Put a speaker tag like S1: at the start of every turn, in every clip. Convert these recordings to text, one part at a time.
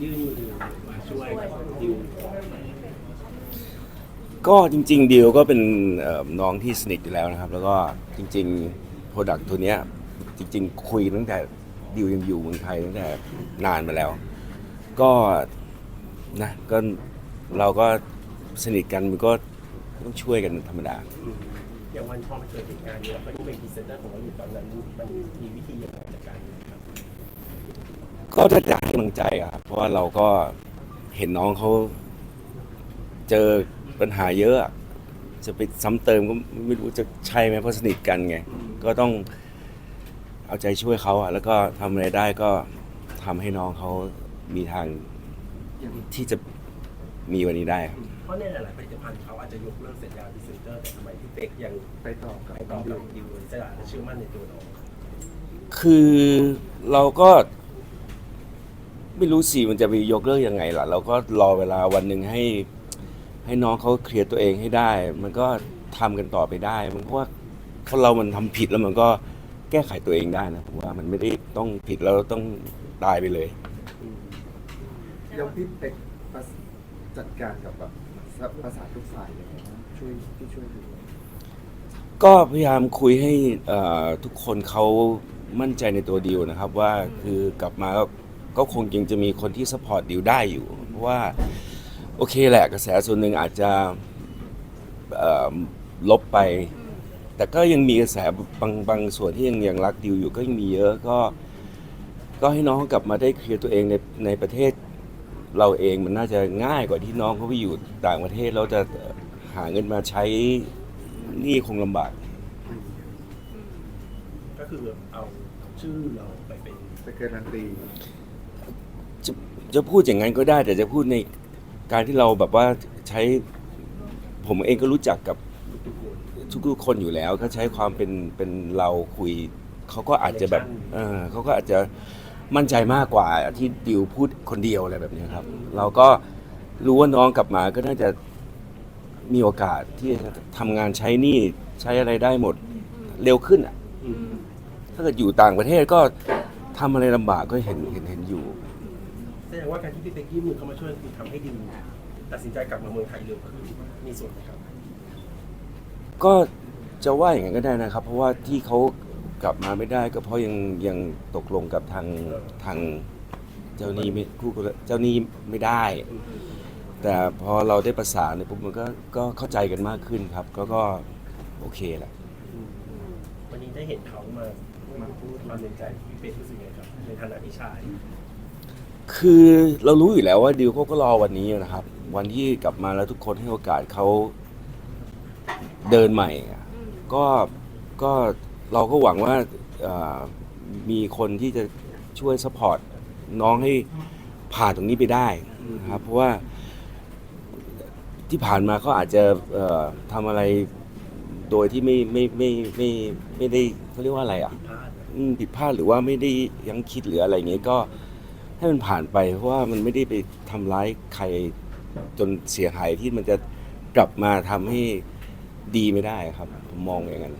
S1: ยื่นมือมาช่วยกับดิว
S2: ก็จริง ๆดีลก็เป็นเอ่อน้องที่สนิทอยู่แล้วนะครับ แล้วก็จริงๆโปรดักต์ตัวเนี้ยจริง ๆ คุยตั้งแต่ดิวยังอยู่เมืองไทยตั้งแต่นานมาแล้ว ก็นะก็เราก็สนิทกันมันก็ต้องช่วยกันธรรมดา
S1: อย่างวันพอมันเกิดเหตุการณ์เนี่ยมันเป็นพรีเซนเตอร์ของเราอยู่ตอนนั้นมันมีวิธียังไงในการ ครับ
S2: ก็จะให้กำลังใจอะครับเพราะว่าเราก็เห็นน้องเขาเจอปัญหาเยอะอะ จะไปซ้ำเติมก็ไม่รู้จะใช่ไหมเพราะสนิทกันไง ก็ต้องเอาใจช่วยเขาอะแล้วก็ทำอะไรได้ก็ทำให้น้องเขามีทางที่จะมีวันนี้ได้ครับ
S1: เพราะในหลายๆผลิตภัณฑ์เขาอาจจะยกเลิกสัญญาพรีเซนเตอร์แต่ทำไมพี่เป๊กยัง
S3: ไปต่อกับ
S1: ไปต่อกับดิวอิสระและเชื่อมั่นในตัวน้อง
S2: คือเราก็ ไม่รู้สิมันจะไปยกเลิกยังไงล่ะ เราก็รอเวลาวันหนึ่งให้ ให้น้องเขาเคลียร์ตัวเองให้ได้ มันก็ทำกันต่อไปได้ มันเพราะว่าคนเรามันทำผิดแล้วมันก็แก้ไขตัวเองได้นะผมว่ามันไม่ได้ต้องผิดแล้วต้องตายไปเลย
S3: ยังพี่เป็กประสจัดการกับแบบประสานทุกฝ่ายยังไงบ้างช่วยที่ช่วยดู
S2: ก็พยายามคุยให้เอ่อทุกคนเขามั่นใจในตัวดิวนะครับ ว่าคือกลับมาก็ ก็คงยังจะมีคนที่สปอร์ตดิวได้อยู่เพราะว่าโอเคแหละกระแสส่วนหนึ่งอาจจะเอ่อลบไป แต่ก็ยังมีกระแสบางบางส่วนที่ยังยังรักดิวอยู่ก็ยังมีเยอะก็ก็ให้น้องเขากลับมาได้เคลียร์ตัวเองในในประเทศเราเองมันน่าจะง่ายกว่าที่น้องเขาไปอยู่ต่างประเทศแล้วจะหาเงินมาใช้หนี่คงลำบาก
S1: ก็คือเอาชื่อเราไปเป็น
S3: ไปเกินนันตี
S2: จะจะพูดอย่างนั้นก็ได้ แต่จะพูดในการที่เราแบบว่าใช้ผมเองก็รู้จักกับทุกๆคนอยู่แล้วก็ใช้ความเป็นเป็นเราคุยเขาก็อาจจะแบบเออเขาก็อาจจะมั่นใจมากกว่าที่ดิวพูดคนเดียวอะไรแบบนี้ครับ เราก็รู้ว่าน้องกลับมาก็น่าจะมีโอกาสที่จะทำงานใช้หนี่ใช้อะไรได้หมดเร็วขึ้นอะ
S1: อืม
S2: ถ้าเกิดอยู่ต่างประเทศก็ทำอะไรลำบากก็เห็นเห็นเห็นอยู่
S1: แสดงว่าการที่พี่เป๊กยื่นมือเข้ามาช่วยคือทำให้ดิวตัดสินใจกลับมาเมืองไทยเร็วขึ้นมีส่วนไหมครับ
S2: ก็จะว่าอย่างนั้นก็ได้นะครับ เพราะว่าที่เขากลับมาไม่ได้ ก็เพราะยังยังตกลงกับทางทางเจ้าหนี้ไม่คู่กรณีเจ้าหนี้ไม่ได้ แต่พอเราได้ประสานเนี่ยปุ๊บมันก็ก็เข้าใจกันมากขึ้นครับ ก็ก็โอเคแหละ
S1: วันนี้ได้เห็นเขามามาพูดความในใจพี่เป๊กรู้สึกไงครับในฐานะพี่ชาย
S2: คือเรารู้อยู่แล้วว่าดิวเขาก็รอวันนี้นะครับ วันที่กลับมาแล้วทุกคนให้โอกาสเขาเดินใหม่อะก็ก็เราก็หวังว่าเอ่อมีคนที่จะช่วยสปอร์ตน้องให้ผ่านตรงนี้ไปได้นะครับเพราะว่าที่ผ่านมาเขาอาจจะเอ่อทำอะไรโดยที่ไม่ไม่ไม่ไม่ไม่ได้เขาเรียกว่าอะไรอะ อืมผิดพลาดหรือว่าไม่ได้ยังคิดหรืออะไรอย่างเงี้ยก็ ให้มันผ่านไปเพราะว่ามันไม่ได้ไปทำร้ายใครจนเสียหายที่มันจะกลับมาทำให้ดีไม่ได้ครับ ผมมองอย่างนั้น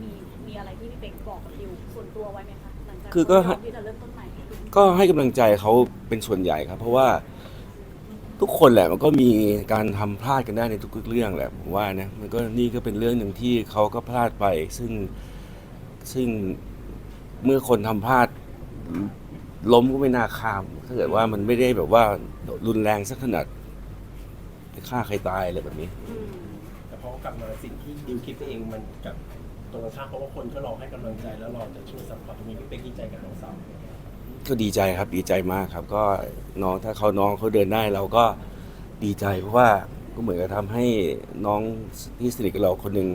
S4: มีมีอะไรที่พี่เป็กบอกกับดิวส่วนตัวไว้ไหมคะหลังจาก
S2: คือก็
S4: พร้มที่จะเริ่มต้นใหม่
S2: ก็ให้กำลังใจเขาเป็นส่วนใหญ่ครับ เพราะว่าทุกคนแหละมันก็มีการทำพลาดกันได้ในทุกๆเรื่องแหละผมว่านะมันก็นี่ก็เป็นเรื่องหนึ่งที่เขาก็พลาดไป ซึ่งซึ่งเมื่อคนทำพลาด ล้มก็ไม่น่าข้าม ถ้าเกิดว่ามันไม่ได้แบบว่ารุนแรงสักขนาดไปฆ่าใครตายอะไรแบบนี้
S4: อืม
S1: แต่พอกลับมาสิ่งที่ดิวคิดไปเองมันกับตรงกันข้ามเพราะว่าคนก็รอให้กำลังใจแล้วรอจะช่วยซัพพอร์ตตรงนี้พี่เป๊กดีใจกับน้องสาว
S2: ก็ดีใจครับดีใจมากครับ ก็น้องถ้าเขาน้องเขาเดินได้เราก็ดีใจเพราะว่าก็เหมือนกับทำให้น้องที่สนิทกับเราคนหนึ่ง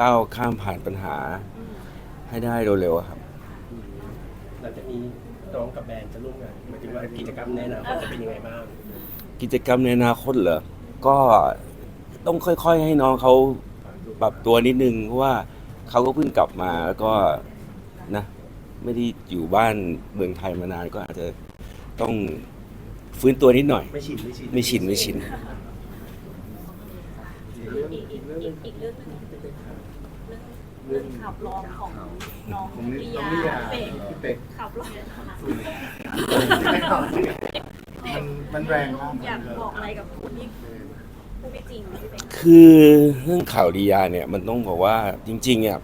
S2: ก้าวข้ามผ่านปัญหา
S4: อืม
S2: ให้ได้เร็วๆอะครับ
S1: หลังจากนี้ น้องกับแบรนด์จะร่วมงานหมายถึงว่ากิจกรรมในอนาคตจะเป็นยังไงบ้าง
S2: กิจกรรมในอนาคตเหรอ ก็ต้องค่อยๆให้น้องเขาปรับตัวนิดนึงเพราะว่าเขาก็เพิ่งกลับมาแล้วก็นะไม่ได้อยู่บ้านเมืองไทยมานานก็อาจจะต้องฟื้นตัวนิดหน่อย
S1: ไม่ชินไม่ชิน
S2: ไม่ชินไม่ชิน
S4: อีกอีกอีกอีกเรื่องหนึง เรื่อง
S3: ม
S4: เรื่องขับร้องของน้อง
S3: ของ
S4: ลิ
S3: น้
S4: ยา
S3: องลิยา
S4: เป๊ก
S3: พี่เป็ก
S4: ขับร้อง
S3: มันมันแรงมาก
S4: อยากบอกอะไรกับคนที่พูดไม่จริงพี่เป๊ก
S2: คือเรื่องข่าวดียาเนี่ยมันต้องบอกว่าจริงๆเนี่ย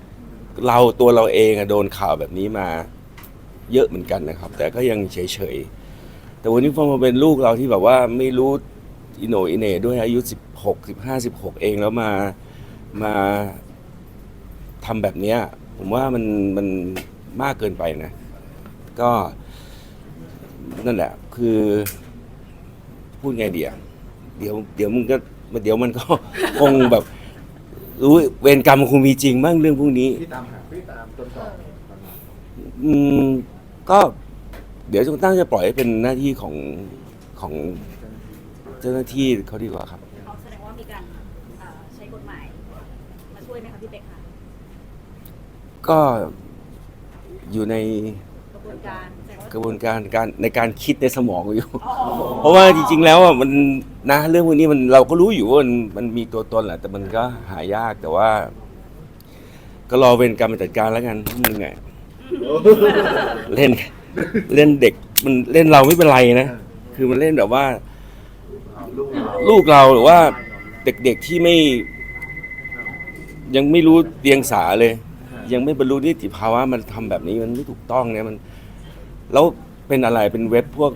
S2: เราตัวเราเองอะโดนข่าวแบบนี้มา เยอะเหมือนกันนะครับ แต่ก็ยังเฉยๆแต่วันนี้พอมาเป็นลูกเราที่แบบว่าไม่รู้อิโหนอิเหน่ด้วยอายุ16 15 16 เองแล้วมามา ทำแบบเนี้ยผมว่ามันมันมากเกินไปนะ ก็นั่นแหละ คือพูดไงเดียเดี๋ยวเดี๋ยวมึงก็เดี๋ยวมันก็ คงแบบรู้เวรกรรมมันคงมีจริงบ้างเรื่องพวกนี้
S3: พี่ตามหาพี่ตามต้นตอประมาณ
S2: อืมก็เดี๋ยวจงตั้งจะปล่อยให้เป็นหน้าที่ของของเจ้าหน้าที่เขาดีกว่าครับ
S4: เขาแสดงว่ามีการเอ่อใช้กฎหมายมาช่วยไหมคะพี่เป๊กคะ
S2: ก็อยู่ใน
S4: กระบวนการก
S2: ระบวนการการในการคิดในสมองอยู่ เพราะว่าจริง ๆ แล้วอะมันนะเรื่องพวกนี้มันเราก็รู้อยู่ว่ามันมันมีตัวตนแหละแต่มันก็หายากแต่ว่า ก็รอเวรกรรมมาจัดการแล้วกันมึงไงเล่น เล่นเด็กมันเล่นเราไม่เป็นไรนะคือมันเล่นแบบว่า
S3: ลูกเรา
S2: ลูกเราหรือว่าเด็กๆที่ไม่ ยังไม่รู้เดียงสาเลย ยังไม่บรรลุนิติภาวะมันทำแบบนี้มันไม่ถูกต้องเนี่ยมัน แล้วเป็นอะไรเป็นเว็บพวก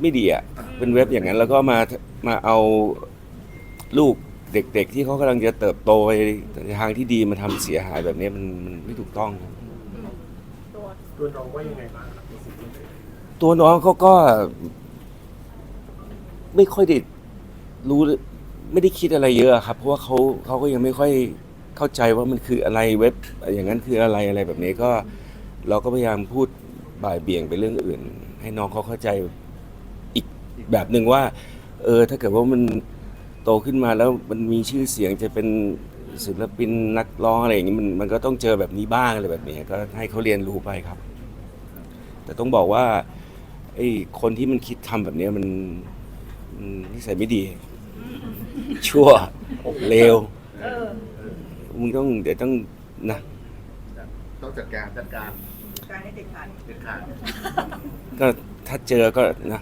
S2: ไม่ดีอะเป็นเว็บอย่างนั้น แล้วก็มามาเอาลูกเด็ก ๆ ที่เขากำลังจะเติบโตไปในทางที่ดีมาทำเสียหายแบบนี้มันมันไม่ถูกต้อง
S4: ตัว
S1: ตัวน้องว่ายังไงบ้างครับ
S2: ตัวน้องเขาก็ ไม่ค่อยได้รู้ไม่ได้คิดอะไรเยอะครับ เพราะว่าเขาเขาก็ยังไม่ค่อย เข้าใจว่ามันคืออะไรเว็บ อย่างนั้นคืออะไรอะไรแบบนี้ก็เราก็พยายามพูดบ่ายเบี่ยงไปเรื่องอื่น ให้น้องเขาเข้าใจอีกแบบหนึ่งว่า เออถ้าเกิดว่ามันโตขึ้นมาแล้วมันมีชื่อเสียงจะเป็นศิลปินนักร้องอะไรอย่างนี้มันมันก็ต้องเจอแบบนี้บ้างอะไรแบบนี้ก็ให้เขาเรียนรู้ไปครับ แต่ต้องบอกว่าไอ้คนที่มันคิดทำแบบนี้มันนิสัยไม่ดี ชั่วเลว มึงต้องเดี๋ยวต้องนะ
S3: ต้องจัดการจัดการการให้เด็ดขาดเด็ดขาด
S2: ก็ถ้าเจอก็นะ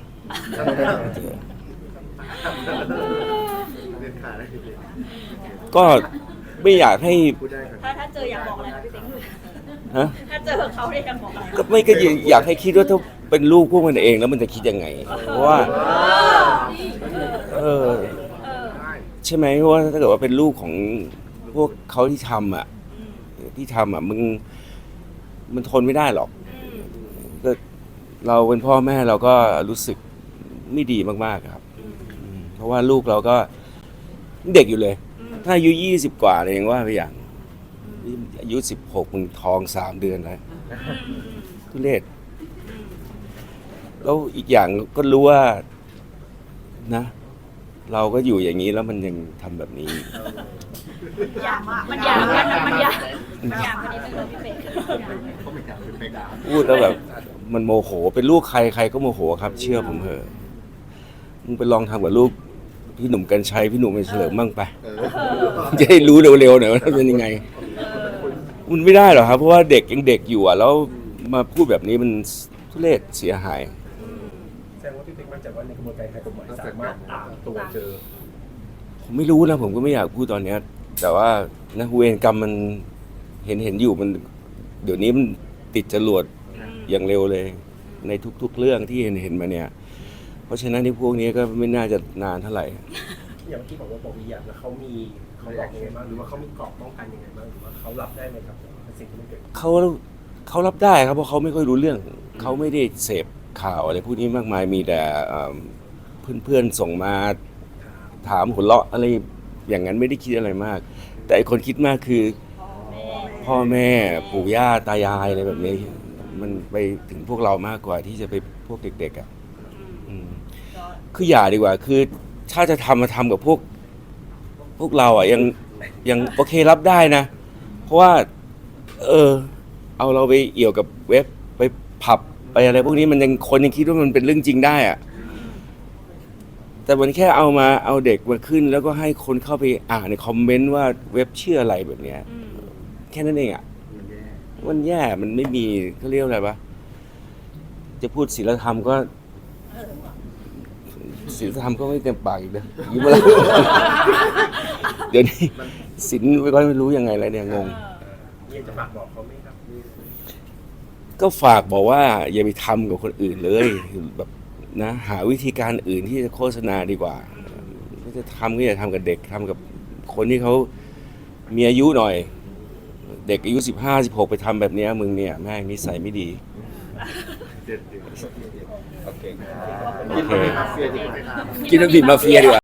S2: เจอ
S3: เด็ดขาดได้ทีเดียว
S2: ก็ไม่อยากให้
S3: พูดได้ครับ
S4: ถ้าถ้าเจออยากบอกอะไรคะพี่เป๊ก
S2: ฮะ
S4: ถ้าเจอเขาได้อยากบอกอะไร
S2: ก็ไม่ก็อยากให้คิดว่าถ้าเป็นลูกพวกมันเองแล้วมันจะคิดยังไง เพราะว่าเออ
S4: เออ
S2: ใช่ไหมเพราะว่าถ้าเกิดว่าเป็นลูกของ พวกเขาที่ทำอะ ที่ทำอะมึงมันทนไม่ได้หรอกก็เราเป็นพ่อแม่เราก็รู้สึกไม่ดีมากๆครับ อืมเพราะว่าลูกเราก็เด็กอยู่เลย ถ้าอายุยี่สิบกว่าเลยยังว่าไปอย่างนี่อายุสิบหกมึงท้องสามเดือนแล้วทุเรศแล้วอีกอย่างก็รู้ว่านะ เราก็อยู่อย่างนี้แล้วมันยังทำแบบนี้
S4: อยากมันอยากมันมันอยากมันอยากมันนิดนึงเลยพี่เป๊ก
S3: เขาไม่อยากเป็นไปด่า
S2: พูดแล้วแบบ มันโมโหเป็นลูกใครใครก็โมโหครับ เชื่อผมเถอะมึงไปลองทำกับลูกพี่หนุ่มกัญชัยพี่หนุ่มเป็นเฉลิมบ้างไป
S3: เออ
S2: จะได้รู้เร็วๆหน่อยว่าเป็นยังไงมันไม่ได้หรอกครับ เพราะว่าเด็กยังเด็กอยู่อะแล้วมาพูดแบบนี้มันทุเรศเสียหาย
S1: แสดงว่าพี่เป๊กมั่นใจว่าในกระบวนการทางกฎหมายสามารถตาม ตัวเจอ
S2: ผมไม่รู้นะ ผมก็ไม่อยากพูดตอนเนี้ย แต่ว่านะเวรกรรมมันเห็นเห็นอยู่มัน เดี๋ยวนี้มันติดจรวดอย่างเร็วเลย ในทุก ๆ เรื่องที่เห็นเห็นมาเนี่ย เพราะฉะนั้นที่พวกนี้ก็ไม่น่าจะนานเท่าไหร่
S1: อย่างที่บอกว่าบอกวิญญาณแล้วเขามีเขาบอกยังไงบ้างหรือว่าเขามีกรอบป้องกันยังไงบ้างหรือว่าเขารับได้ไหมครับกับสิ่งที่มันเกิดขึ้น
S2: เขาเขารับได้ครับเพราะเขาไม่ค่อยรู้เรื่อง เขาไม่ได้เสพข่าวอะไรพวกนี้มากมายมีแต่เพื่อน เพื่อนๆส่งมาถามหัวเราะอะไรอย่างนั้นไม่ได้คิดอะไรมาก แต่ไอ้คนคิดมากคือ พ่อแม่ปู่ย่าตายายอะไรแบบนี้ มันไปถึงพวกเรามากกว่าที่จะไปพวกเด็กๆอะอืมคืออย่าดีกว่า คือถ้าจะทำมาทำกับพวก พวกเราอะยังยังโอเครับได้นะ เพราะว่า เออ เอาเราไปเอี่ยวกับเว็บไปผับไปอะไรพวกนี้มันยังคนยังคิดว่ามันเป็นเรื่องจริงได้อะ แต่มันแค่เอามาเอาเด็กมาขึ้น แล้วก็ให้คนเข้าไปอ่านในคอมเมนต์ว่าเว็บเชื่ออะไรแบบเนี้ยแค่นั้นเองอะ
S3: มันแย่
S2: มันแย่ มันไม่มีเขาเรียกอะไรวะ จะพูดศีลธรรมก็ศีลธรรมก็ไม่เต็มปากอีกนะยิ้มอะไร เดี๋ยวนี้ศีลไม่ค่อยไม่รู้ยังไงแล้วเนี่ยงง
S1: อยากจะฝากบอกเขาไหมครับ
S2: ก็ฝากบอกว่าอย่าไปทำกับคนอื่นเลยแบบ นะหาวิธีการอื่นที่จะโฆษณาดีกว่าถ้าจะทำก็อย่าทำกับเด็กทำกับคนที่เขามีอายุหน่อย เด็กอายุสิบห้าสิบหกไปทำแบบเนี้ยมึงเนี่ยแม่งนิสัยไม่ดี
S3: เด็ดเด็ด
S2: โอเค
S3: กินไปมาเฟียดีกว่า
S2: กินน้ำผิดมาเฟียดีกว่า